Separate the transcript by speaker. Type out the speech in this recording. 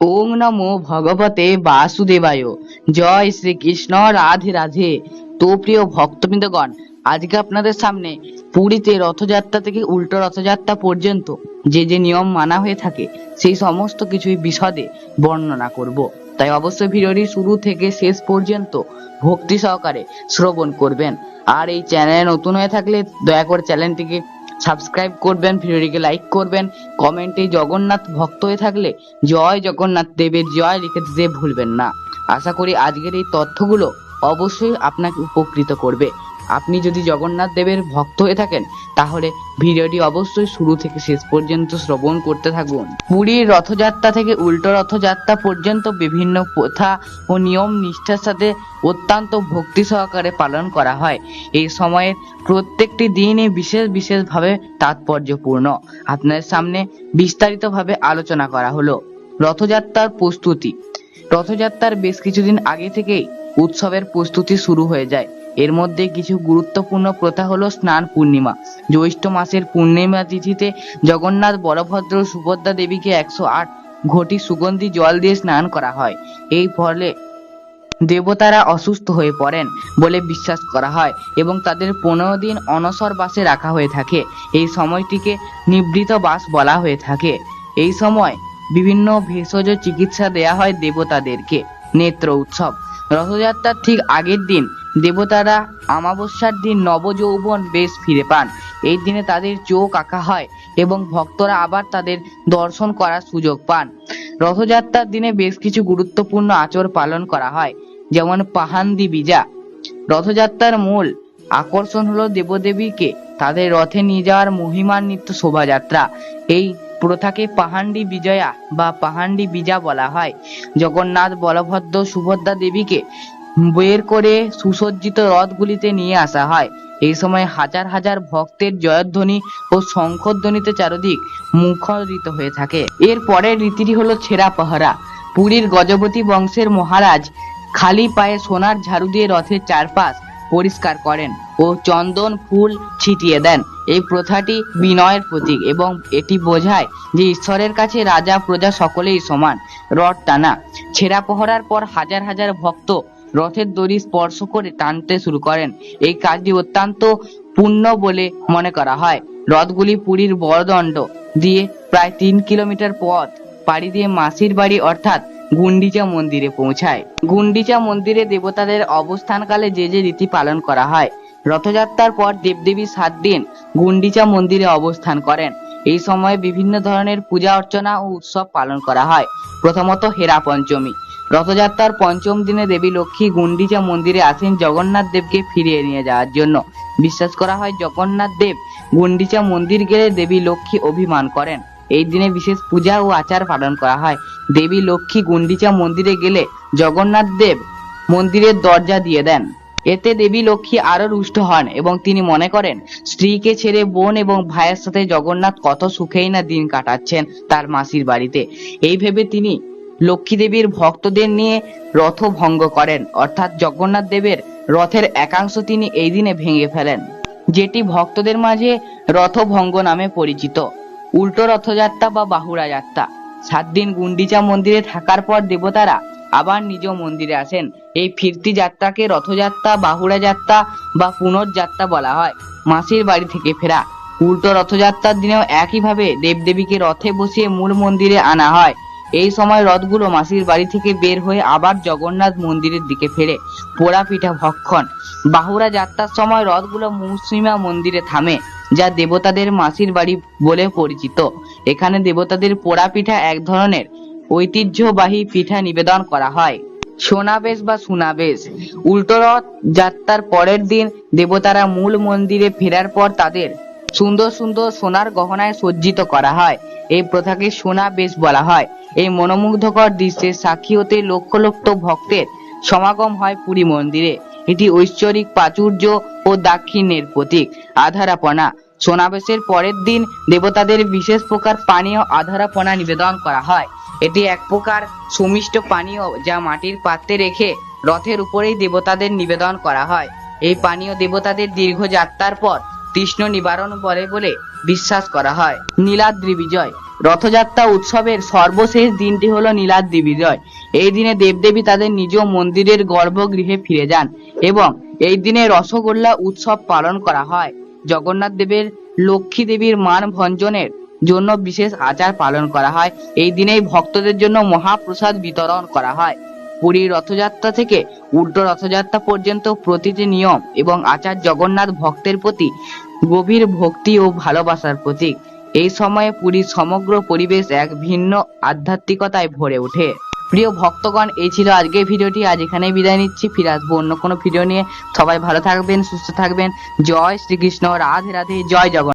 Speaker 1: ওং নমো ভগবতে বাসুদেবায়। জয় শ্রীকৃষ্ণ, রাধে রাধে। তো প্রিয় ভক্তবৃন্দগণ, আজকে আপনাদের সামনে পুরীতে রথযাত্রা থেকে উল্টো রথযাত্রা পর্যন্ত যে যে নিয়ম মানা হয়ে থাকে, সেই সমস্ত কিছুই বিশদে বর্ণনা করব। তাই অবশ্যই ভিডিওটি শুরু থেকে শেষ পর্যন্ত ভক্তি সহকারে শ্রবণ করবেন। আর এই চ্যানেলে নতুন হয়ে থাকলে দয়া করে চ্যানেলটিকে সাবস্ক্রাইব করবেন, ভিডিওটিকে লাইক করবেন, কমেন্টে জগন্নাথ ভক্ত হয়ে থাকলে জয় জগন্নাথ দেবের জয় লিখে দিতে ভুলবেন না। আশা করি আজকের এই তথ্যগুলো অবশ্যই আপনাকে উপকৃত করবে। আপনি যদি জগন্নাথ দেবের ভক্ত হয়ে থাকেন, তাহলে ভিডিওটি অবশ্যই শুরু থেকে শেষ পর্যন্ত শ্রবণ করতে থাকুন। পুরীর রথযাত্রা থেকে উল্টো রথযাত্রা পর্যন্ত বিভিন্ন প্রথা ও নিয়ম নিষ্ঠার সাথে অত্যন্ত ভক্তি সহকারে পালন করা হয়। এই সময়ের প্রত্যেকটি দিনই বিশেষ বিশেষভাবে তাৎপর্যপূর্ণ। আপনাদের সামনে বিস্তারিতভাবে আলোচনা করা হলো। রথযাত্রার প্রস্তুতি। রথযাত্রার বেশ কিছুদিন আগে থেকেই উৎসবের প্রস্তুতি শুরু হয়ে যায়। এর মধ্যে কিছু গুরুত্বপূর্ণ প্রথা হলো স্নান পূর্ণিমা। জ্যৈষ্ঠ মাসের পূর্ণিমা তিথিতে জগন্নাথ বলভদ্র সুভদ্রা দেবীকে একশো আট ঘটি সুগন্ধি জল দিয়ে স্নান করা হয়। এই ফলে দেবতারা অসুস্থ হয়ে পড়েন বলে বিশ্বাস করা হয় এবং তাদের পনেরো দিন অনসর বাসে রাখা হয়ে থাকে। এই সময়টিকে নিবৃত বাস বলা হয়ে থাকে। এই সময় বিভিন্ন ভেষজ চিকিৎসা দেয়া হয় দেবতাদেরকে। নেত্র উৎসব। রথযাত্রার ঠিক আগের দিন দেবতারা আমাবস্যার দিন নবযৌবন বেশ ফিরে পান। এই দিনে তাদের চোখ আঁকা হয় এবং ভক্তরা আবার তাদের দর্শন করার সুযোগ পান। রথযাত্রার দিনে বেশ কিছু গুরুত্বপূর্ণ আচর পালন করা হয়, যেমন পাহান্দি বিজা। রথযাত্রার মূল আকর্ষণ হলো দেবদেবীকে তাদের রথে নিয়ে যাওয়ার মহিমান্বিত শোভাযাত্রা। এই প্রথাকে পাহান্ডি বিজয়া বা পাহান্ডি বিজা বলা হয়। জগন্নাথ, বলভদ্র, সুভদ্রা দেবীকে বের করে সুসজ্জিত রথগুলিতে নিয়ে আসা হয়। এই সময় হাজার হাজার ভক্তের জয়ধ্বনি ও শঙ্খধ্বনিতে চারদিক মুখরিত হয়ে থাকে। এর পরের রীতিটি হলো ছেঁড়া পাহারা। পুরীর গজপতি বংশের মহারাজ খালি পায়ে সোনার ঝাড়ু দিয়ে রথের চারপাশ পরিষ্কার করেন ও চন্দন ফুল ছিটিয়ে দেন। এই প্রথাটি বিনয়ের প্রতীক এবং এটি বোঝায় যে ঈশ্বরের কাছে রাজা প্রজা সকলেই সমান। রথ টানা। ছেঁড়া পহরার পর হাজার হাজার ভক্ত রথের দড়ি স্পর্শ করে টানতে শুরু করেন। এই কাজটি অত্যন্ত পুণ্য বলে মনে করা হয়। রথগুলি পুরীর বড়দণ্ড দিয়ে প্রায় তিন কিলোমিটার পথ পাড়ি দিয়ে মাসির বাড়ি অর্থাৎ গুন্ডিচা মন্দিরে পৌঁছায়। গুন্ডিচা মন্দিরে দেবতাদের অবস্থানকালে যে যে রীতি পালন করা হয়। রথযাত্রার পর দেবদেবী সাত দিন গুন্ডিচা মন্দিরে অবস্থান করেন। এই সময়ে বিভিন্ন ধরনের পূজা অর্চনা ও উৎসব পালন করা হয়। প্রথমত হেরা পঞ্চমী। রথযাত্রার পঞ্চম দিনে দেবী লক্ষ্মী গুন্ডিচা মন্দিরে আসেন জগন্নাথ দেবকে ফিরিয়ে নিয়ে যাওয়ার জন্য। বিশ্বাস করা হয় জগন্নাথ দেব গুন্ডিচা মন্দির গেলে দেবী লক্ষ্মী অভিমান করেন। এই দিনে বিশেষ পূজা ও আচার পালন করা হয়। দেবী লক্ষ্মী গুন্ডিচা মন্দিরে গেলে জগন্নাথ দেব মন্দিরের দরজা দিয়ে দেন। এতে দেবী লক্ষ্মী আরও রুষ্ট হন এবং তিনি মনে করেন, স্ত্রীকে ছেড়ে বোন এবং ভাইয়ের সাথে জগন্নাথ কত সুখেই না দিন কাটাচ্ছেন তার মাসির বাড়িতে। এই ভেবে তিনি লক্ষ্মী দেবীর ভক্তদের নিয়ে রথ ভঙ্গ করেন। অর্থাৎ জগন্নাথ দেবের রথের একাংশ তিনি এই দিনে ভেঙে ফেলেন, যেটি ভক্তদের মাঝে রথভঙ্গ নামে পরিচিত। উল্টো রথযাত্রা বা বাহুড়া যাত্রা। সাত দিন গুন্ডিচা মন্দিরে থাকার পর দেবতারা আবার নিজ মন্দিরে আসেন। এই ফিরতি যাত্রাকে রথযাত্রা, বাহুড়া যাত্রা বা পুনর্যাত্রা বলা হয়, মাসির বাড়ি থেকে ফেরা। উল্টো রথযাত্রার দিনেও একইভাবে দেবদেবীকে রথে বসিয়ে মূল মন্দিরে আনা হয়। এই সময় রথগুলো মাসির বাড়ি থেকে বের হয়ে আবার জগন্নাথ মন্দিরের দিকে ফেরে। পোড়া পিঠা ভক্ষণ। বাহুরা যাত্রার সময় রথগুলো মুসলিমা মন্দিরে থামে, যা দেবতাদের মাসির বাড়ি বলে পরিচিত। এখানে দেবতাদের পোড়া পিঠা এক ধরনের ঐতিহ্যবাহী পিঠা নিবেদন করা হয়। সোনাবেশ বা সুনাবেশ। উল্টো রথ যাত্রার পরের দিন দেবতারা মূল মন্দিরে ফেরার পর তাদের সুন্দর সুন্দর সোনার গহনায় সজ্জিত করা হয়। এই প্রথাকে সোনা বেশ বলা হয়। এই মনোমুগ্ধকর দৃশ্যের সাক্ষী হতে লক্ষ লক্ষ ভক্তের সমাগম হয় পুরী মন্দিরে। এটি ঐশ্বরিক প্রাচুর্য ও দাক্ষিণ্যের প্রতীক। আধারাপনা। সোনাবেশের পরের দিন দেবতাদের বিশেষ প্রকার পানীয় আধারাপনা নিবেদন করা হয়। এটি এক প্রকার সুমিষ্ট পানীয় যা মাটির পাত্রে রেখে রথের উপরেই দেবতাদের নিবেদন করা হয়। এই পানীয় দেবতাদের দীর্ঘ যাত্রার পর তৃষ্ণ নিবারণ করে বলে বিশ্বাস করা হয়। নীলাদ্রি বিজয়। রথযাত্রা উৎসবের সর্বশেষ দিনটি হলো নীলাদ্রি বিজয়। এই দিনে দেবদেবী তাদের নিজ মন্দিরের গর্ভগৃহে ফিরে যান এবং এই দিনে রসগোল্লা উৎসব পালন করা হয়। জগন্নাথ দেবের, লক্ষ্মী দেবীর মান ভঞ্জনের জন্য বিশেষ আচার পালন করা হয়। এই দিনেই ভক্তদের জন্য মহাপ্রসাদ বিতরণ করা হয়। পুরীর রথযাত্রা থেকে উল্টো রথযাত্রা পর্যন্ত প্রতিটি নিয়ম এবং আচার জগন্নাথ ভক্তের প্রতি গভীর ভক্তি ও ভালোবাসার প্রতীক। এই সময়ে পুরীর সমগ্র পরিবেশ এক ভিন্ন আধ্যাত্মিকতায় ভরে ওঠে। প্রিয় ভক্তগণ, এই ছিল আজকের ভিডিওটি। আজ এখানেই বিদায় নিচ্ছি। ফিরে আসব অন্য কোনো ভিডিও নিয়ে। সবাই ভালো থাকবেন, সুস্থ থাকবেন। জয় শ্রীকৃষ্ণ। রাধে রাধে। জয় জগন্নাথ।